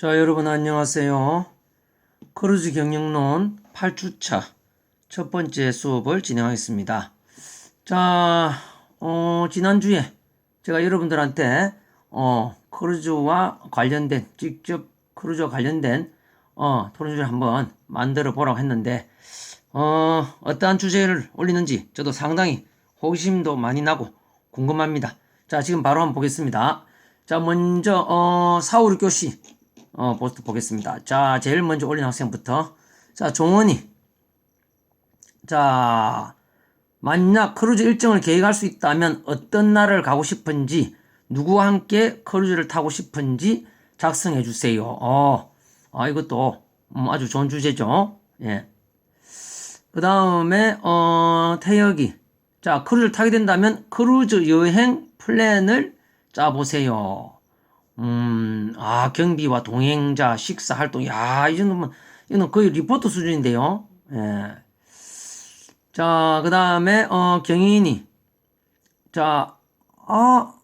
자, 여러분 안녕하세요. 크루즈 경영론 8주차 첫 번째 수업을 진행하겠습니다. 자, 어, 지난주에 제가 여러분들한테 어, 크루즈와 관련된 직접 크루즈와 관련된 어, 토론주를 한번 만들어 보라고 했는데 어, 어떠한 주제를 올리는지 저도 상당히 호기심도 많이 나고 궁금합니다. 자, 지금 바로 한번 보겠습니다. 자, 먼저 어, 4, 5, 6교시 어, 포스트 보겠습니다. 자, 제일 먼저 올린 학생부터. 자, 종원이. 자, 만약 크루즈 일정을 계획할 수 있다면 어떤 나라를 가고 싶은지, 누구와 함께 크루즈를 타고 싶은지 작성해 주세요. 어, 아, 이것도 음, 아주 좋은 주제죠. 예. 그 다음에, 어, 태혁이. 자, 크루즈를 타게 된다면 크루즈 여행 플랜을 짜보세요. 음, 아, 경비와 동행자, 식사 활동. 야, 이 정도면, 이거는 거의 리포트 수준인데요. 예. 자, 그 다음에, 어, 경인이. 자, 아,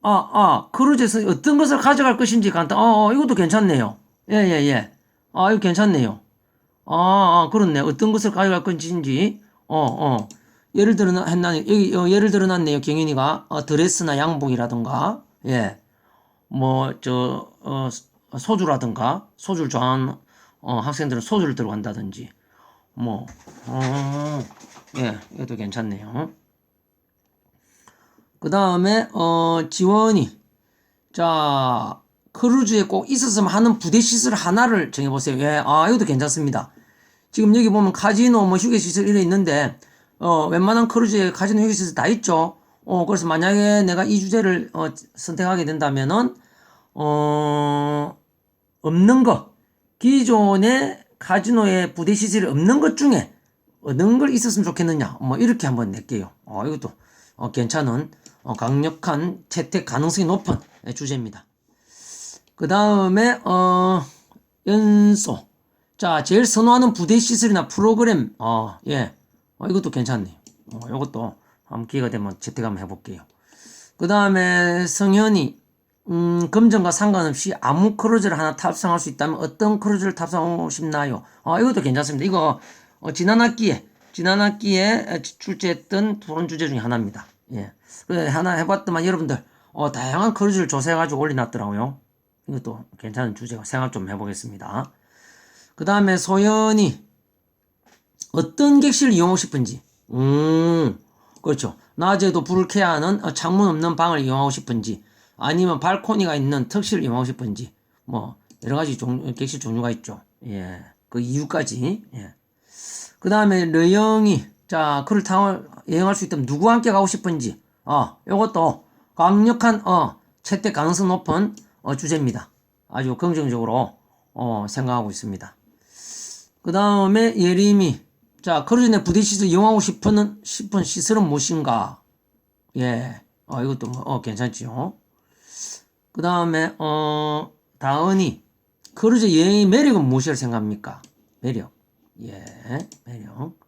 아, 아, 크루즈에서 어떤 것을 가져갈 것인지 간단, 어, 어, 이것도 괜찮네요. 예, 예, 예. 아, 이거 괜찮네요. 아, 아, 그렇네. 어떤 것을 가져갈 건지, 어, 어. 예를 들어, 했나, 여기, 어, 예를 들어 놨네요. 경인이가, 어, 드레스나 양복이라든가, 예. 뭐, 저, 어, 소주라든가, 소주를 좋아하는, 어, 학생들은 소주를 들고 간다든지, 뭐, 어, 예, 이것도 괜찮네요. 그 다음에, 어, 지원이, 자, 크루즈에 꼭 있었으면 하는 부대 시설 하나를 정해보세요. 예, 아, 이것도 괜찮습니다. 지금 여기 보면 카지노, 뭐 휴게 시설 이래 있는데, 어, 웬만한 크루즈에 카지노 휴게 시설 다 있죠. 어, 그래서 만약에 내가 이 주제를, 어, 선택하게 된다면은, 어, 없는 거, 기존의 카지노에 부대 시설이 없는 것 중에 어떤 걸 있었으면 좋겠느냐, 뭐, 이렇게 한번 낼게요. 어, 이것도, 어, 괜찮은, 어, 강력한 채택 가능성이 높은 예, 주제입니다. 그 다음에, 어, 연소. 자, 제일 선호하는 부대 시설이나 프로그램, 어, 예. 어, 이것도 괜찮네요. 어, 이것도 한번 기회가 되면 채택 한번 해볼게요. 그 다음에 성현이, 음, 금전과 상관없이 아무 크루즈를 하나 탑승할 수 있다면 어떤 크루즈를 탑승하고 싶나요? 어, 이것도 괜찮습니다. 이거, 어, 지난 학기에, 지난 학기에 출제했던 토론 주제 중에 하나입니다. 예. 그래, 하나 해봤더만 여러분들, 어, 다양한 크루즈를 조사해가지고 올려놨더라고요. 이것도 괜찮은 주제가 생각 좀 해보겠습니다. 그 다음에 소연이 어떤 객실을 이용하고 싶은지. 음, 그렇죠. 낮에도 불을 켜야 하는 어, 창문 없는 방을 이용하고 싶은지, 아니면 발코니가 있는 특실을 이용하고 싶은지, 뭐, 여러 가지 종, 객실 종류가 있죠. 예. 그 이유까지. 예. 그 다음에 르영이, 자, 그를 타고 여행할 수 있다면 누구와 함께 가고 싶은지, 어, 요것도 강력한, 어, 채택 가능성 높은, 어, 주제입니다. 아주 긍정적으로, 어, 생각하고 있습니다. 그 다음에 예림이, 자, 크루즈 내 부대 시설 이용하고 싶은, 싶은 시설은 무엇인가? 예. 어, 이것도, 뭐, 어, 괜찮지요. 그 다음에, 어, 다은이, 크루즈 여행의 매력은 무엇이라 생각합니까? 매력. 예, 매력.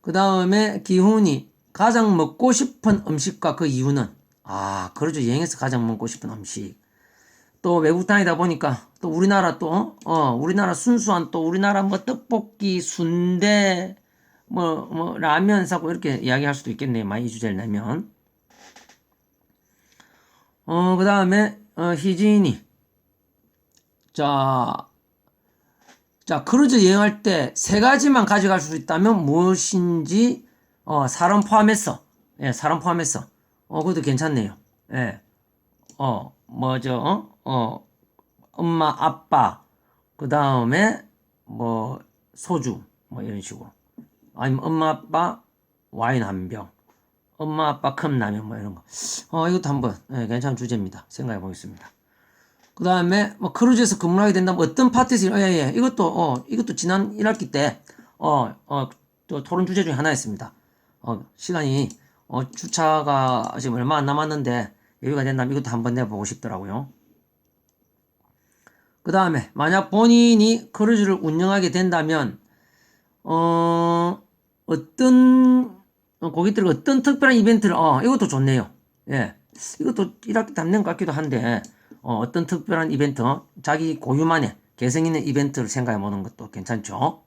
그 다음에 기훈이, 가장 먹고 싶은 음식과 그 이유는? 아, 크루즈 여행에서 가장 먹고 싶은 음식. 또 외국 다니다 보니까 또 우리나라 또, 어, 우리나라 순수한 또 우리나라 뭐 떡볶이, 순대, 뭐, 뭐, 라면 사고 이렇게 이야기할 수도 있겠네요. 많이 이 주제를 내면. 어, 그 다음에, 어, 희진이. 자, 자, 크루즈 여행할 때 세 가지만 가져갈 수 있다면 무엇인지, 어, 사람 포함해서, 예, 사람 포함해서. 어, 그것도 괜찮네요. 예. 어, 뭐죠, 어? 어, 엄마, 아빠, 그 다음에, 뭐, 소주, 뭐, 이런 식으로. 아니면 엄마, 아빠, 와인 한 병. 엄마, 아빠, 컵라면, 뭐, 이런 거. 어, 이것도 한번, 예, 괜찮은 주제입니다. 생각해 보겠습니다. 그 다음에, 뭐, 크루즈에서 근무를 하게 된다면 어떤 파트에서, 예, 예, 이것도, 어, 이것도 지난 1학기 때, 어, 어, 또 토론 주제 중에 하나였습니다. 어, 시간이, 어, 주차가 지금 얼마 안 남았는데, 여유가 된다면 이것도 한번 내보고 싶더라고요. 그 다음에 만약 본인이 크루즈를 운영하게 된다면 어 어떤 고객들과 어떤 특별한 이벤트를 어 이것도 좋네요. 예, 이것도 1학기 담는 것 같기도 한데 어, 어떤 특별한 이벤트, 자기 고유만의 개성 있는 이벤트를 생각해 보는 것도 괜찮죠.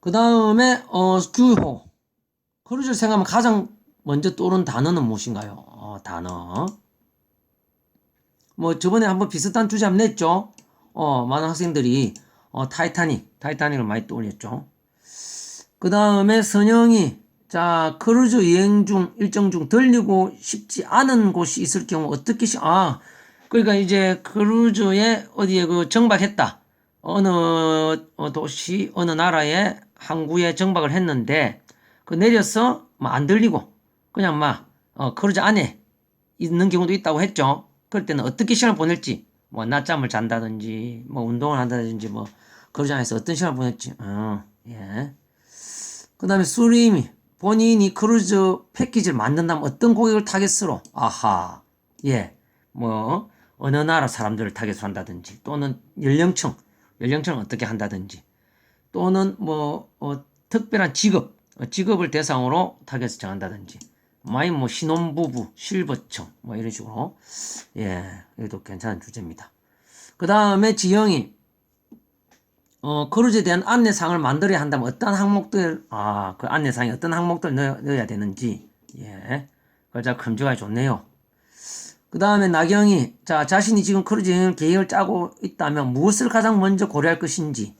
그 다음에, 어, 규호. 크루즈를 생각하면 가장 먼저 떠오르는 단어는 무엇인가요? 어, 단어. 뭐, 저번에 한번 비슷한 주제 한번 냈죠? 어, 많은 학생들이, 어, 타이타닉, 타이타닉을 많이 떠올렸죠. 그 다음에 선영이, 자, 크루즈 여행 중, 일정 중 들리고 싶지 않은 곳이 있을 경우 어떻게, 시, 아, 그러니까 이제 크루즈에 어디에 그 정박했다. 어느 어, 도시, 어느 나라에 항구에 정박을 했는데, 그 내려서 뭐 안 들리고, 그냥 막, 어, 크루즈 안에 있는 경우도 있다고 했죠. 그럴 때는 어떻게 시간을 보낼지, 뭐 낮잠을 잔다든지, 뭐 운동을 한다든지, 뭐 크루즈 안에서 어떤 시간을 보냈지, 어, 예. 그 다음에 수림이 본인이 크루즈 패키지를 만든다면 어떤 고객을 타겟으로, 아하, 예, 뭐 어느 나라 사람들을 타겟으로 한다든지, 또는 연령층, 연령층을 어떻게 한다든지, 또는 뭐 어, 특별한 직업, 어, 직업을 대상으로 타겟을 정한다든지, 많이 뭐 신혼부부, 실버층, 뭐 이런 식으로, 예, 이것도 괜찮은 주제입니다. 그 다음에 지영이 어, 크루즈에 대한 안내상을 만들어야 한다면 어떤 항목들, 아, 그 안내상에 어떤 항목들 넣어, 넣어야 되는지, 예. 그걸 자 검증하기 좋네요. 그 다음에 나경이, 자, 자신이 지금 크루즈 여행을 계획을 짜고 있다면 무엇을 가장 먼저 고려할 것인지,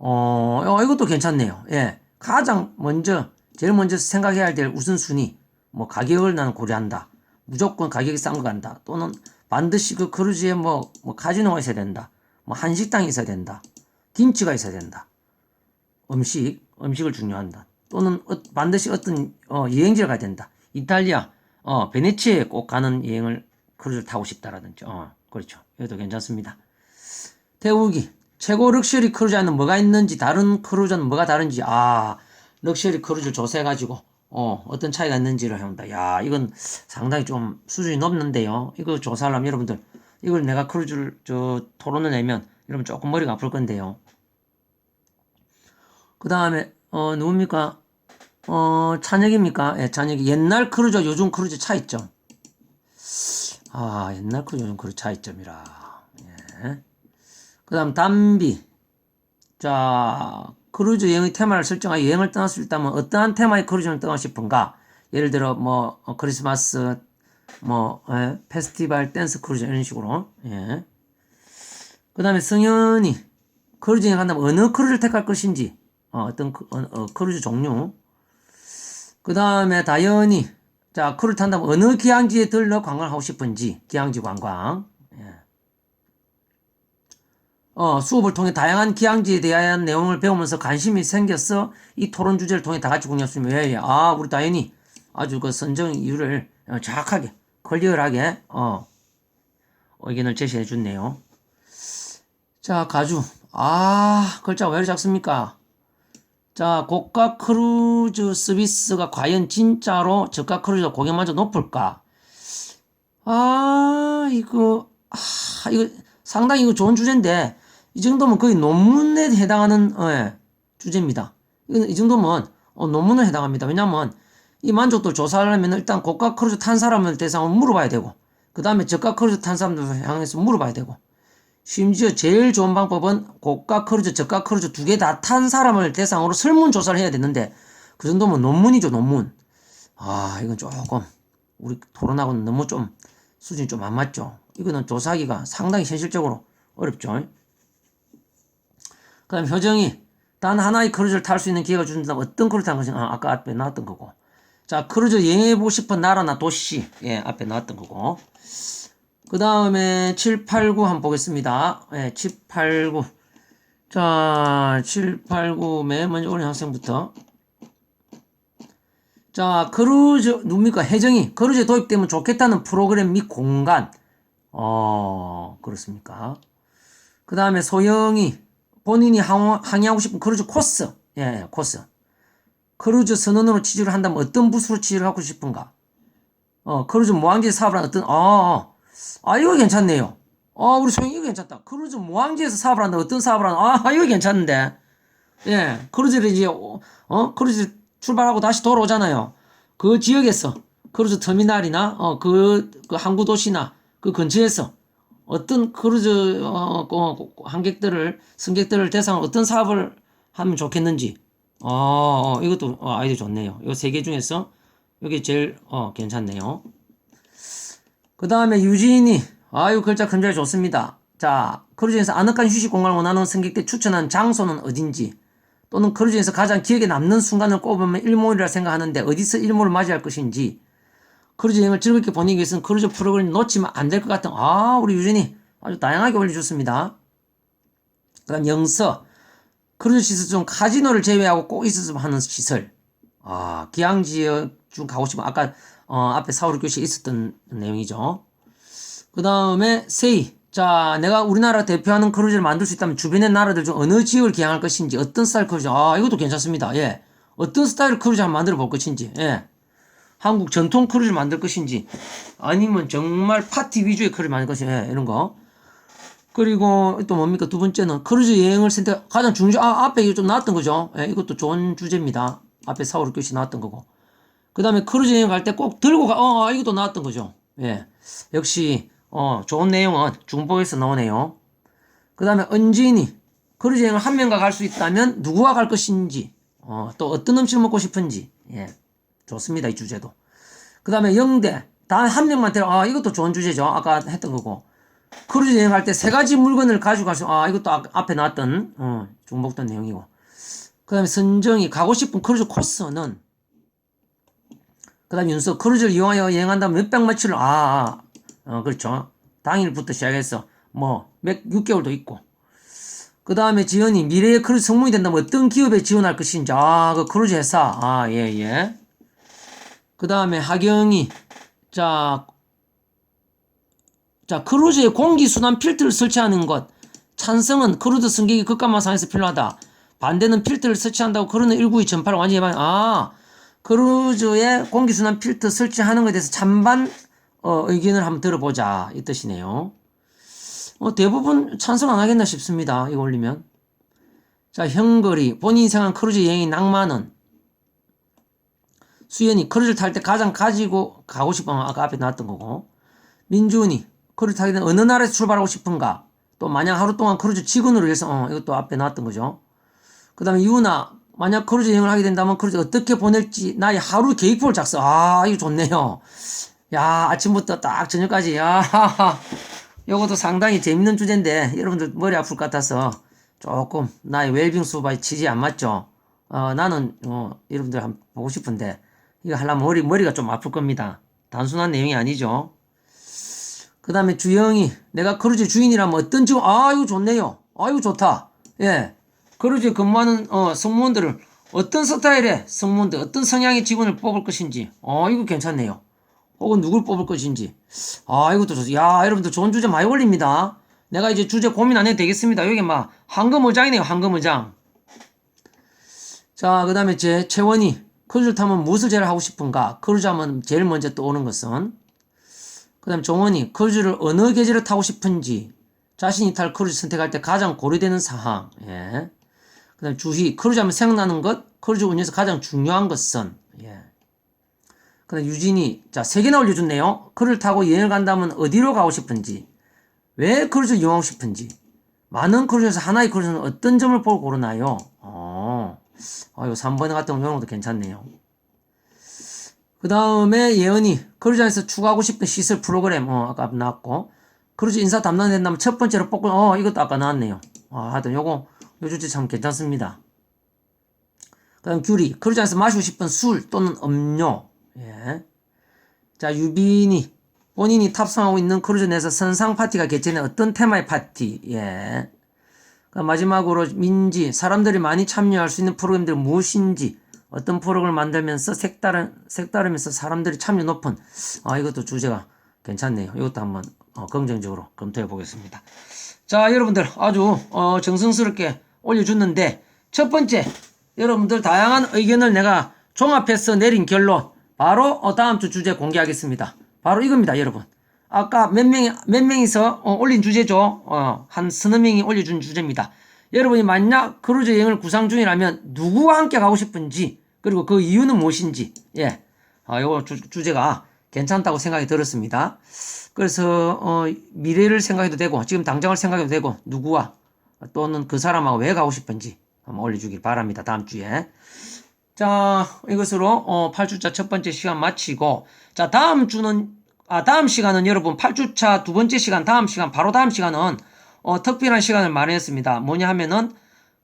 어, 어, 이것도 괜찮네요. 예. 가장 먼저, 제일 먼저 생각해야 될 우선순위, 뭐, 가격을 나는 고려한다. 무조건 가격이 싼 거 간다. 또는 반드시 그 크루즈에 뭐, 뭐, 카지노가 있어야 된다. 뭐, 한식당이 있어야 된다. 김치가 있어야 된다. 음식, 음식을 중요한다. 또는 어, 반드시 어떤 어, 여행지를 가야 된다. 이탈리아, 어, 베네치아에 꼭 가는 여행을 크루즈를 타고 싶다라든지, 어, 그렇죠. 이것도 괜찮습니다. 태우기, 최고 럭셔리 크루즈에는 뭐가 있는지, 다른 크루즈는 뭐가 다른지, 아, 럭셔리 크루즈 조사해가지고, 어, 어떤 차이가 있는지를 해온다. 야, 이건 상당히 좀 수준이 높는데요. 이거 조사하려면 여러분들, 이걸 내가 크루즈를, 저, 토론을 내면, 여러분 조금 머리가 아플 건데요. 그 다음에, 어, 누굽니까? 어, 찬혁입니까? 예, 찬혁이. 옛날 크루즈, 요즘 크루즈 차이점. 아, 옛날 크루즈, 요즘 크루즈 차이점이라. 예. 그 다음, 담비. 자, 크루즈 여행의 테마를 설정하여 여행을 떠날 수 있다면 어떠한 테마의 크루즈를 떠나고 싶은가? 예를 들어, 뭐, 어, 크리스마스, 뭐, 예, 페스티벌, 댄스 크루즈, 이런 식으로. 예. 그 다음에 성현이 크루즈 여행 한다면 어느 크루즈를 택할 것인지, 어, 어떤 크, 어, 어, 크루즈 종류. 그 다음에 다현이, 자, 크루즈 탄다면 어느 기항지에 들러 관광하고 싶은지, 기항지 관광. 예. 어, 수업을 통해 다양한 기항지에 대한 내용을 배우면서 관심이 생겨서 이 토론 주제를 통해 다 같이 공유했으면 예, 예. 아, 우리 다현이 아주 그 선정 이유를 어, 정확하게, 클리어하게, 어, 의견을 제시해 줬네요. 자, 가주. 아, 글자가 왜 이렇게 작습니까? 자, 고가 크루즈 서비스가 과연 진짜로 저가 크루즈 고객만족 높을까? 아, 이거, 아, 이거 상당히 이거 좋은 주제인데, 이 정도면 거의 논문에 해당하는, 어, 예, 주제입니다. 이건 이 정도면, 어, 논문에 해당합니다. 왜냐면, 이 만족도를 조사하려면 일단 고가 크루즈 탄 사람을 대상으로 물어봐야 되고, 그 다음에 저가 크루즈 탄 사람들 향해서 물어봐야 되고, 심지어 제일 좋은 방법은 고가 크루즈, 저가 크루즈 두 개 다 탄 사람을 대상으로 설문조사를 해야 되는데 그 정도면 논문이죠, 논문. 아, 이건 조금 우리 토론하고는 너무 좀 수준이 좀 안 맞죠. 이거는 조사하기가 상당히 현실적으로 어렵죠. 그 다음 효정이 단 하나의 크루즈를 탈 수 있는 기회가 준다면 어떤 크루즈 타는 것인가? 아, 아까 앞에 나왔던 거고. 자, 크루즈 여행해보고 싶은 나라나 도시. 예, 앞에 나왔던 거고. 그 다음에 7, 8, 9 한번 보겠습니다. 예, 7, 8, 9. 자, 7, 8, 9. 맨 먼저 오는 학생부터. 자, 크루즈, 누굽니까? 혜정이. 크루즈에 도입되면 좋겠다는 프로그램 및 공간. 어, 그렇습니까? 그 다음에 소영이. 본인이 항, 항해하고 싶은 크루즈 코스. 예, 코스. 크루즈 선언으로 취직을 한다면 어떤 부서로 취직을 하고 싶은가? 어, 크루즈 모항제 사업을 어떤, 어, 아, 이거 괜찮네요. 아, 우리 소영이 이거 괜찮다. 크루즈 모항지에서 사업을 한다. 어떤 사업을 하나? 아, 이거 괜찮은데. 예, 크루즈를 이제, 어, 어? 크루즈 출발하고 다시 돌아오잖아요. 그 지역에서, 크루즈 터미널이나, 어, 그, 그 항구 도시나, 그 근처에서 어떤 크루즈 어, 어, 관객들을 승객들을 대상으로 어떤 사업을 하면 좋겠는지 어, 어, 이것도 어, 아이디어 좋네요. 이 세 개 중에서 이게 제일 어, 괜찮네요. 그 다음에 유진이 아유 글자 큰자리 좋습니다. 자 크루즈에서 아늑한 휴식 공간을 원하는 승객들 추천한 장소는 어딘지 또는 크루즈에서 가장 기억에 남는 순간을 꼽으면 일몰이라 생각하는데 어디서 일몰을 맞이할 것인지 크루즈 여행을 즐겁게 보내기 위해서는 크루즈 프로그램을 놓치면 안 될 것 같은 아 우리 유진이 아주 다양하게 올려줬습니다. 그 다음 영서 크루즈 시설 중 카지노를 제외하고 꼭 있었으면 하는 시설 아 기항 지역 중 가고 싶은 아까 어, 앞에 사우르 교시에 있었던 내용이죠. 그 다음에 세이. 자 내가 우리나라 대표하는 크루즈를 만들 수 있다면 주변의 나라들 중 어느 지역을 기항할 것인지 어떤 스타일 크루즈? 아 이것도 괜찮습니다. 예. 어떤 스타일 크루즈 한번 만들어 볼 것인지 예. 한국 전통 크루즈를 만들 것인지 아니면 정말 파티 위주의 크루즈를 만들 것인지 예, 이런 거. 그리고 또 뭡니까? 두 번째는 크루즈 여행을 선택 가장 중요 아 앞에 이거 좀 나왔던 거죠. 예, 이것도 좋은 주제입니다. 앞에 사오르 교시 나왔던 거고 그 다음에 크루즈 여행 갈 때 꼭 들고 가. 어 이것도 나왔던 거죠. 예. 역시 어 좋은 내용은 중보에서 나오네요. 그 다음에 은진이 크루즈 여행을 한 명과 갈 수 있다면 누구와 갈 것인지 어, 또 어떤 음식을 먹고 싶은지. 예. 좋습니다 이 주제도. 그 다음에 영대. 단 한 명만 데려 아 이것도 좋은 주제죠. 아까 했던 거고. 크루즈 여행 갈때 세 가지 물건을 가지고 갈 수, 아, 이것도 아, 앞에 나왔던, 어, 중복된 내용이고. 그 다음에 선정이 가고 싶은 크루즈 코스는, 그 다음에 윤서 크루즈를 이용하여 여행한다면 몇백 마치를, 아, 아, 어, 그렇죠. 당일부터 시작해서, 뭐, 몇, 6개월도 있고. 그 다음에 지연이 미래의 크루즈 성공이 된다면 어떤 기업에 지원할 것인지, 아, 그 크루즈 회사, 아, 예, 예. 그 다음에 하경이, 자, 자, 크루즈에 공기순환 필터를 설치하는 것. 찬성은 크루즈 승객이 극감한 상황에서 필요하다. 반대는 필터를 설치한다고 그러는 192 전파를 완전히 예방, 아, 크루즈에 공기순환 필터 설치하는 것에 대해서 찬반, 어, 의견을 한번 들어보자. 이 뜻이네요. 어, 대부분 찬성 안 하겠나 싶습니다. 이거 올리면. 자, 형거리. 본인이 생각한 크루즈 여행의 낭만은? 수연이 크루즈를 탈 때 가장 가지고 가고 싶은, 아까 앞에 나왔던 거고. 민준이 크루즈 타게 되면 어느 나라에서 출발하고 싶은가? 또 만약 하루 동안 크루즈 직원으로 일해서 어, 이것도 앞에 나왔던 거죠. 그 다음에 유나 만약 크루즈 여행을 하게 된다면 크루즈 어떻게 보낼지 나의 하루 계획표를 작성. 아 이거 좋네요. 야 아침부터 딱 저녁까지 야 요것도 상당히 재밌는 주제인데 여러분들 머리 아플 것 같아서 조금 나의 웰빙 수업에 치지 안 맞죠. 어 나는 어 여러분들 한번 보고 싶은데 이거 하려면 머리 머리가 좀 아플 겁니다. 단순한 내용이 아니죠. 그 다음에 주영이 내가 크루즈 주인이라면 어떤 직원 아 이거 좋네요 아 이거 좋다 예 크루즈에 근무하는 어 승무원들을 어떤 스타일의 승무원들 어떤 성향의 직원을 뽑을 것인지 어 이거 괜찮네요. 혹은 누굴 뽑을 것인지. 아 이것도 좋. 야 여러분들 좋은 주제 많이 올립니다. 내가 이제 주제 고민 안 해도 되겠습니다. 여기 막 황금의장이네요 황금의장. 자 그 다음에 제 채원이 크루즈를 타면 무엇을 제일 하고 싶은가? 크루즈 하면 제일 먼저 떠오르는 것은? 그 다음에 종원이 크루즈를 어느 계절에 타고 싶은지 자신이 탈 크루즈 선택할 때 가장 고려되는 사항. 예. 그 다음에 주희 크루즈 하면 생각나는 것 크루즈 운영에서 가장 중요한 것은 예. 그 다음에 유진이 자세 개나 올려줬네요. 크루즈를 타고 여행을 간다면 어디로 가고 싶은지 왜 크루즈를 이용하고 싶은지 많은 크루즈에서 하나의 크루즈는 어떤 점을 보고 고르나요? 어, 어, 요 3번에 같은 경우는 것도 괜찮네요. 그 다음에 예언이 크루즈 안에서 추가하고 싶은 시설 프로그램, 어, 아까 나왔고, 크루즈 인사 담당된다면 첫 번째로 뽑고, 어, 이것도 아까 나왔네요. 아, 하여튼 요거, 요 주제 참 괜찮습니다. 그 다음 귤이, 크루즈 안에서 마시고 싶은 술 또는 음료, 예. 자, 유빈이, 본인이 탑승하고 있는 크루즈 내에서 선상 파티가 개최된 어떤 테마의 파티, 예. 그 마지막으로 민지, 사람들이 많이 참여할 수 있는 프로그램들이 무엇인지, 어떤 프로그램을 만들면서 색다른 색다르면서 사람들이 참여 높은 아 이것도 주제가 괜찮네요. 이것도 한번 어, 긍정적으로 검토해 보겠습니다. 자 여러분들 아주 어, 정성스럽게 올려줬는데 첫 번째 여러분들 다양한 의견을 내가 종합해서 내린 결론 바로 어, 다음 주 주제 공개하겠습니다. 바로 이겁니다, 여러분. 아까 몇 명이 몇 명이서 어, 올린 주제죠. 어, 한 서너 명이 올려준 주제입니다. 여러분이 만약 크루즈 여행을 구상 중이라면 누구와 함께 가고 싶은지 그리고 그 이유는 무엇인지, 예. 아, 주, 주제가 괜찮다고 생각이 들었습니다. 그래서 어, 미래를 생각해도 되고 지금 당장을 생각해도 되고 누구와 또는 그 사람하고 왜 가고 싶은지 한번 올려주길 바랍니다. 다음 주에. 자, 이것으로 어, 8주차 첫 번째 시간 마치고 자, 다음 주는 아, 다음 시간은 여러분 8주차 두 번째 시간 다음 시간 바로 다음 시간은 어, 특별한 시간을 마련했습니다. 뭐냐 하면은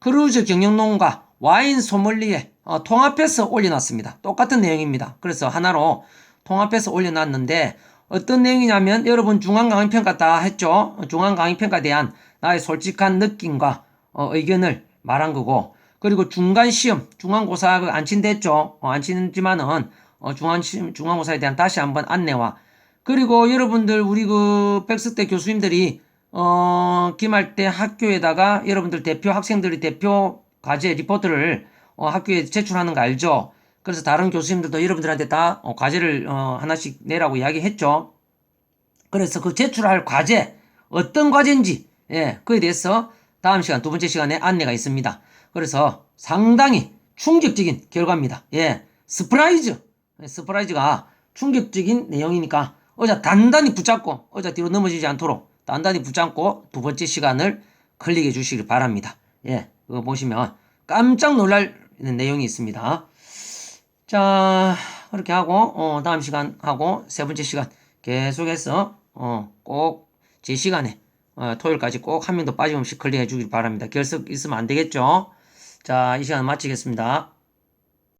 크루즈 경영농가 와인 소믈리에 어, 통합해서 올려놨습니다. 똑같은 내용입니다. 그래서 하나로 통합해서 올려놨는데 어떤 내용이냐면 여러분 중앙강의평가 다 했죠. 중앙강의평가에 대한 나의 솔직한 느낌과 어, 의견을 말한 거고 그리고 중간 시험 중간고사가 안 친댔죠. 어, 안 치지만은 어, 중간 시험 중간고사에 대한 다시 한번 안내와 그리고 여러분들 우리 그 백스때 교수님들이 어 기말 때 학교에다가 여러분들 대표 학생들이 대표 과제 리포트를 어, 학교에 제출하는 거 알죠? 그래서 다른 교수님들도 여러분들한테 다 어, 과제를 어, 하나씩 내라고 이야기했죠. 그래서 그 제출할 과제 어떤 과제인지 예, 그에 대해서 다음 시간 두 번째 시간에 안내가 있습니다. 그래서 상당히 충격적인 결과입니다. 예, 스프라이즈 예, 스프라이즈가 충격적인 내용이니까 어자 단단히 붙잡고 어자 뒤로 넘어지지 않도록 단단히 붙잡고 두 번째 시간을 클릭해 주시길 바랍니다. 예, 그거 보시면 깜짝 놀랄 내용이 있습니다. 자, 그렇게 하고, 어, 다음 시간 하고, 세 번째 시간 계속해서, 어, 꼭 제 시간에, 어, 토요일까지 꼭 한 명도 빠짐없이 클릭해 주길 바랍니다. 결석 있으면 안 되겠죠? 자, 이 시간 마치겠습니다.